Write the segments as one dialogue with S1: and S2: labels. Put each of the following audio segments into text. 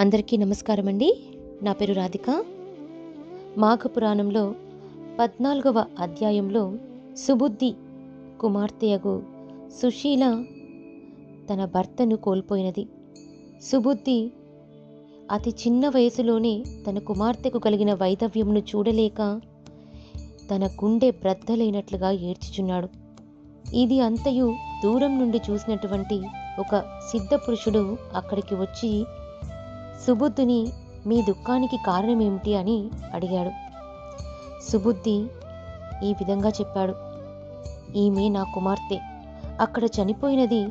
S1: అందరికీ నమస్కారం అండి నా పేరు రాధిక. మాఘ పురాణంలో పద్నాలుగవ అధ్యాయంలో సుబుద్ధి కుమార్తెయగు సుశీల తన భర్తను కోల్పోయినది. సుబుద్ధి అతి చిన్న వయసులోనే తన కుమార్తెకు కలిగిన వైధవ్యంను చూడలేక తన గుండె బ్రద్దలైనట్లుగా ఏడ్చుచున్నాడు. ఇది అంతయు దూరం నుండి చూసినటువంటి ఒక సిద్ధ పురుషుడు అక్కడికి వచ్చి సుబుద్ధిని మీ దుఃఖానికి కారణమేమిటి అని అడిగాడు. సుబుద్ధి ఈ విధంగా చెప్పాడు. ఈమె నా కుమార్తె. అక్కడ చనిపోయినది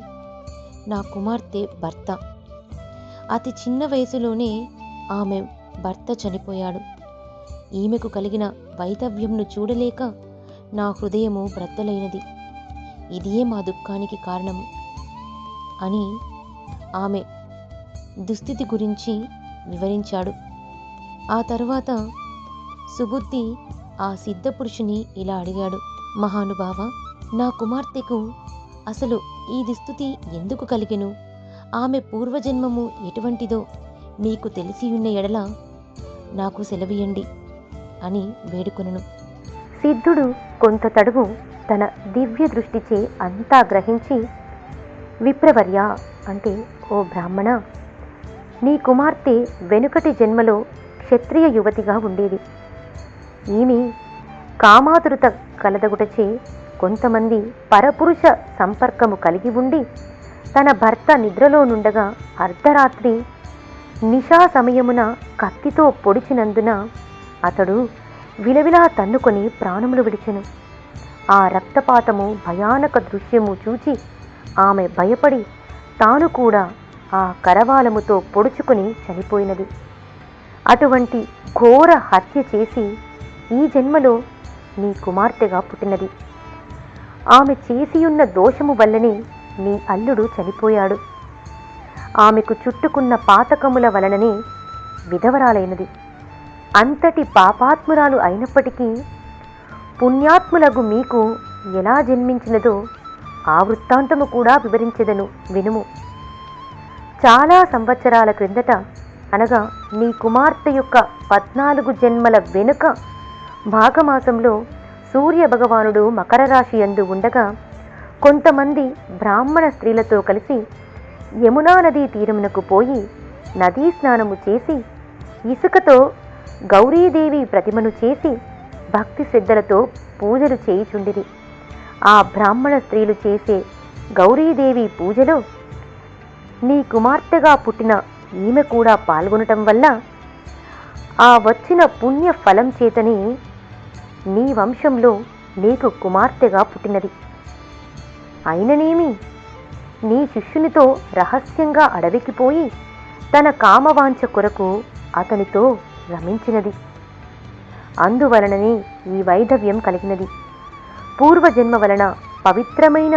S1: నా కుమార్తె భర్త. అతి చిన్న వయసులోనే ఆమె భర్త చనిపోయాడు. ఈమెకు కలిగిన వైధవ్యంను చూడలేక నా హృదయము బ్రద్దలైనది. ఇదే మా దుఃఖానికి కారణము అని ఆమె దుస్థితి గురించి వివరించాడు. ఆ తరువాత సుబుద్ధి ఆ సిద్ధపురుషుని ఇలా అడిగాడు. మహానుభావ నా కుమార్తెకు అసలు ఈ దుస్థితి ఎందుకు కలిగెను? ఆమె పూర్వజన్మము ఎటువంటిదో మీకు తెలిసి ఉన్న ఎడల నాకు సెలవియండి అని వేడుకొనను.
S2: సిద్ధుడు కొంత తడువు తన దివ్య దృష్టిచే అంతా గ్రహించి విప్రవర్య అంటే ఓ బ్రాహ్మణ నీ కుమార్తె వెనుకటి జన్మలో క్షత్రియ యువతిగా ఉండేది. ఈమె కామాతురత కలదగుటచే కొంతమంది పరపురుష సంపర్కము కలిగి ఉండి తన భర్త నిద్రలో నుండగా అర్ధరాత్రి నిషా సమయమున కత్తితో పొడిచినందున అతడు విలవిలా తన్నుకొని ప్రాణములు విడిచెను. ఆ రక్తపాతము భయానక దృశ్యము చూచి ఆమె భయపడి తాను కూడా ఆ కరవాలముతో పొడుచుకుని చనిపోయినది. అటువంటి ఘోర హత్య చేసి ఈ జన్మలో నీ కుమార్తెగా పుట్టినది. ఆమె చేసియున్న దోషము వల్లనే నీ అల్లుడు చనిపోయాడు. ఆమెకు చుట్టుకున్న పాతకముల వలననే విధవరాలైనది. అంతటి పాపాత్మురాలు అయినప్పటికీ పుణ్యాత్ములకు మీకు ఎలా జన్మించినదో ఆ వృత్తాంతము కూడా వివరించెదను వినుము. చాలా సంవత్సరాల క్రిందట అనగా నీ కుమార్తె యొక్క పద్నాలుగు జన్మల వెనుక మాఘమాసంలో సూర్య భగవానుడు మకర రాశి యందు ఉండగా కొంతమంది బ్రాహ్మణ స్త్రీలతో కలిసి యమునా నదీ తీరమునకు పోయి నదీ స్నానము చేసి ఇసుకతో గౌరీదేవి ప్రతిమను చేసి భక్తి శ్రద్ధలతో పూజలు చేయుచుండిరి. ఆ బ్రాహ్మణ స్త్రీలు చేసే గౌరీదేవి పూజలో నీ కుమార్తెగా పుట్టిన ఈమె కూడా పాల్గొనటం వల్ల ఆ వచ్చిన పుణ్య ఫలం చేతని నీ వంశంలో నీకు కుమార్తెగా పుట్టినది. అయిననేమి? నీ శిష్యునితో రహస్యంగా అడవికి పోయి తన కామవాంఛ కొరకు అతనితో రమించినది. అందువలననే ఈ వైధవ్యం కలిగినది. పూర్వజన్మ వలన పవిత్రమైన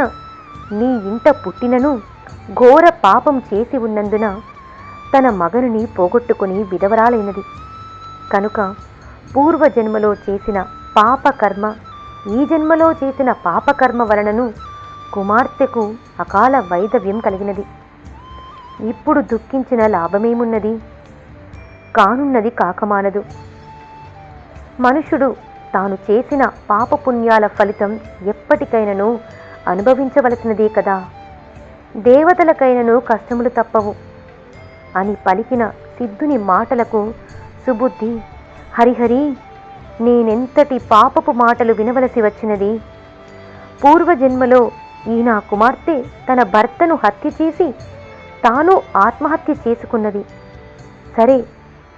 S2: నీ ఇంట పుట్టినను ఘోర పాపం చేసి ఉన్నందున తన మగనుని పోగొట్టుకుని విధవరాలైనది. కనుక పూర్వజన్మలో చేసిన పాపకర్మ ఈ జన్మలో చేసిన పాపకర్మ వలనను కుమార్తెకు అకాల వైధవ్యం కలిగినది. ఇప్పుడు దుఃఖించిన లాభమేమున్నది? కానున్నది కాకమానదు. మనుషుడు తాను చేసిన పాపపుణ్యాల ఫలితం ఎప్పటికైనను అనుభవించవలసినదే కదా? దేవతలకైనను కష్టములు తప్పవు. అని పలికిన సిద్ధుని మాటలకు సుబుద్ధి హరిహరి నేనెంతటి పాపపు మాటలు వినవలసి వచ్చినది? పూర్వజన్మలో ఈ నా కుమార్తె తన భర్తను హత్య చేసి తాను ఆత్మహత్య చేసుకున్నది. సరే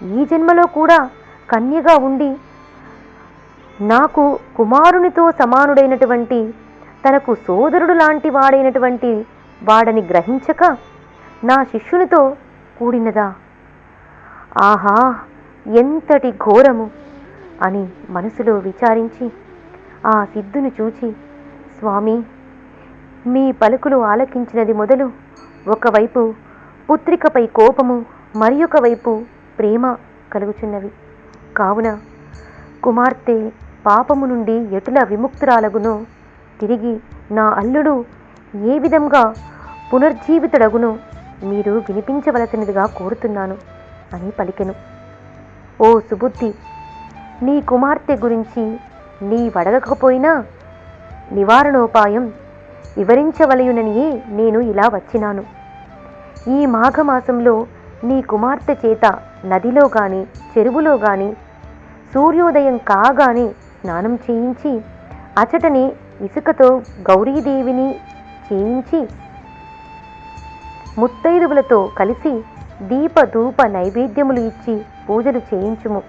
S2: ఈ జన్మలో కూడా కన్యగా ఉండి నాకు కుమారునితో సమానుడైనటువంటి తనకు సోదరుడు లాంటి వాడైనటువంటి వాడని గ్రహించక నా శిష్యునితో కూడినదా? ఆహా ఎంతటి ఘోరము అని మనసులో విచారించి ఆ సిద్ధును చూచి స్వామి మీ పలుకులు ఆలకించినది మొదలు ఒకవైపు పుత్రికపై కోపము మరి వైపు ప్రేమ కలుగుచున్నవి. కావున కుమార్తె పాపము నుండి ఎటుల విముక్తురాలగునో తిరిగి నా అల్లుడు ఏ విధంగా పునర్జీవితుడగును మీరు వినిపించవలసినదిగా కోరుతున్నాను అని పలికెను. ఓ సుబుద్ధి నీ కుమార్తె గురించి నీ వడగకపోయినా నివారణోపాయం వివరించవలయుననియే నేను ఇలా వచ్చినాను. ఈ మాఘమాసంలో నీ కుమార్తె చేత నదిలో కానీ చెరువులో గాని సూర్యోదయం కాగానే స్నానం చేయించి అచటనే ఇసుకతో గౌరీదేవిని చేయించి ముత్తైదువులతో కలిసి దీప ధూప నైవేద్యములు ఇచ్చి పూజలు చేయించుము.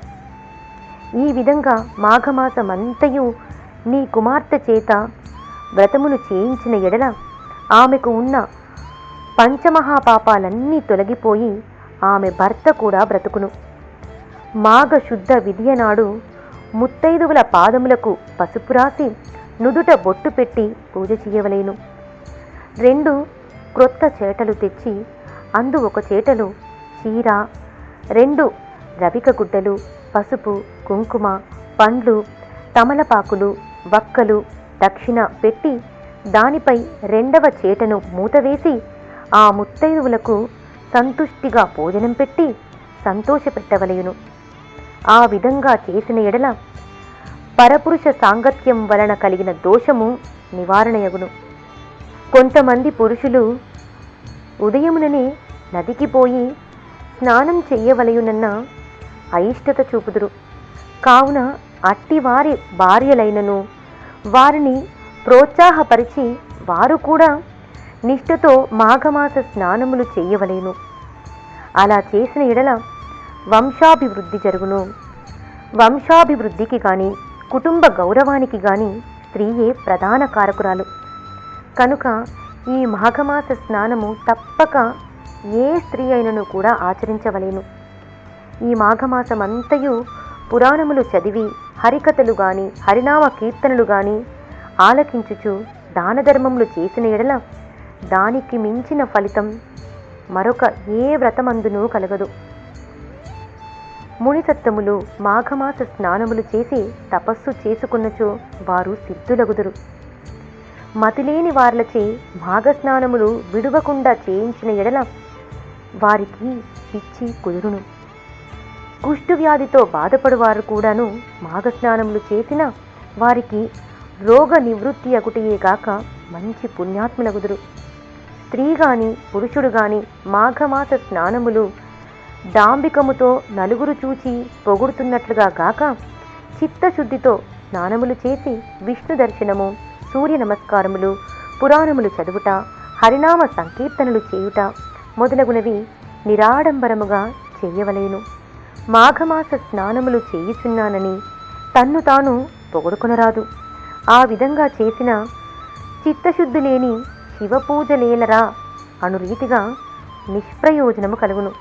S2: ఈ విధంగా మాఘమాసమంతయు నీ కుమార్తె చేత వ్రతములు చేయించిన ఎడల ఆమెకు ఉన్న పంచమహాపాపాలన్నీ తొలగిపోయి ఆమె భర్త కూడా బ్రతుకును. మాఘ శుద్ధ విధియ నాడు ముత్తైదువుల పాదములకు పసుపు రాసి నుదుట బొట్టు పెట్టి పూజ చేయవలేను. రెండు క్రొత్త చేటలు తెచ్చి అందు ఒక చేటలో చీర రెండు రవిక గుడ్డలు పసుపు కుంకుమ పండ్లు తమలపాకులు వక్కలు దక్షిణ పెట్టి దానిపై రెండవ చేటను మూతవేసి ఆ ముత్తైదువులకు సంతుష్టిగా భోజనం పెట్టి సంతోషపెట్టవలయును ఆ విధంగా చేసిన ఎడల పరపురుష సాంగత్యం వలన కలిగిన దోషము నివారణయగును. కొంతమంది పురుషులు ఉదయముననే నదికి పోయి స్నానం చెయ్యవలయునన్న అయిష్టత చూపుదురు. కావున అట్టివారి భార్యలైనను వారిని ప్రోత్సాహపరిచి వారు కూడా నిష్ఠతో మాఘమాస స్నానములు చేయవలేను అలా చేసిన ఎడల వంశాభివృద్ధి జరుగును. వంశాభివృద్ధికి కానీ కుటుంబ గౌరవానికి కానీ స్త్రీయే ప్రధాన కారకురాలు. కనుక ఈ మాఘమాస స్నానము తప్పక ఏ స్త్రీ అయినను కూడా ఆచరించవలేను. ఈ మాఘమాసమంతయు పురాణములు చదివి హరికథలు గాని హరినామ కీర్తనలు గాని ఆలకించుచు దాన ధర్మములు చేసిన ఎడల దానికి మించిన ఫలితం మరొక ఏ వ్రతమందునూ కలగదు. మునిసత్తములు మాఘమాస స్నానములు చేసి తపస్సు చేసుకున్నచో వారు సిద్ధులగుదురు. మతిలేని వార్లచే మాఘస్నానములు విడువకుండా చేయించిన ఎడల వారికి పిచ్చి కుదురును. కుష్టు వ్యాధితో బాధపడువారు కూడాను మాఘస్నానములు చేసిన వారికి రోగ నివృత్తి అగుటయే కాక మంచి పుణ్యాత్ములగుదురు. స్త్రీ గాని పురుషుడు గాని మాఘమాస స్నానములు డాంబికముతో నలుగురు చూచి పొగుడుతున్నట్లుగా కాక చిత్తశుద్ధితో స్నానములు చేసి విష్ణు దర్శనము సూర్య నమస్కారములు పురాణములు చదువుట హరినామ సంకీర్తనలు చేయుట మొదలగునవి నిరాడంబరముగా చేయవలేను. మాఘమాస స్నానములు చేయుచున్నానని తన్ను తాను పొగడుకొనరాదు ఆ విధంగా చేసిన చిత్తశుద్ధి లేని శివపూజలేలరా అను రీతిగా నిష్ప్రయోజనము కలుగును.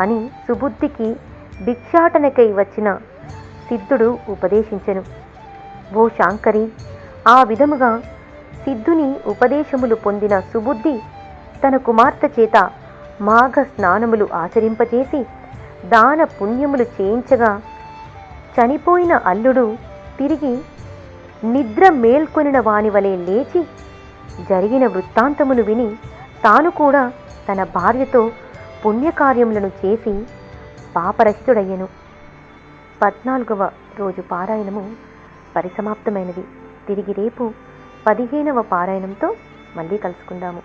S2: అని సుబుద్ధికి భిక్షాటనకై వచ్చిన సిద్ధుడు ఉపదేశించెను. ఓ శాంకరి ఆ విధముగా సిద్ధుని ఉపదేశములు పొందిన సుబుద్ధి తన కుమార్తె చేత మాఘ స్నానములు ఆచరింపజేసి దాన పుణ్యములు చేయించగా చనిపోయిన అల్లుడు తిరిగి నిద్ర మేల్కొనిన వాని వలె లేచి జరిగిన వృత్తాంతమును విని తాను కూడా తన భార్యతో పుణ్యకార్యములను చేసి పాపరహితుడయ్యను. పద్నాలుగవ రోజు పారాయణము పరిసమాప్తమైనది. తిరిగి రేపు పదిహేనవ పారాయణంతో మళ్ళీ కలుసుకుందాము.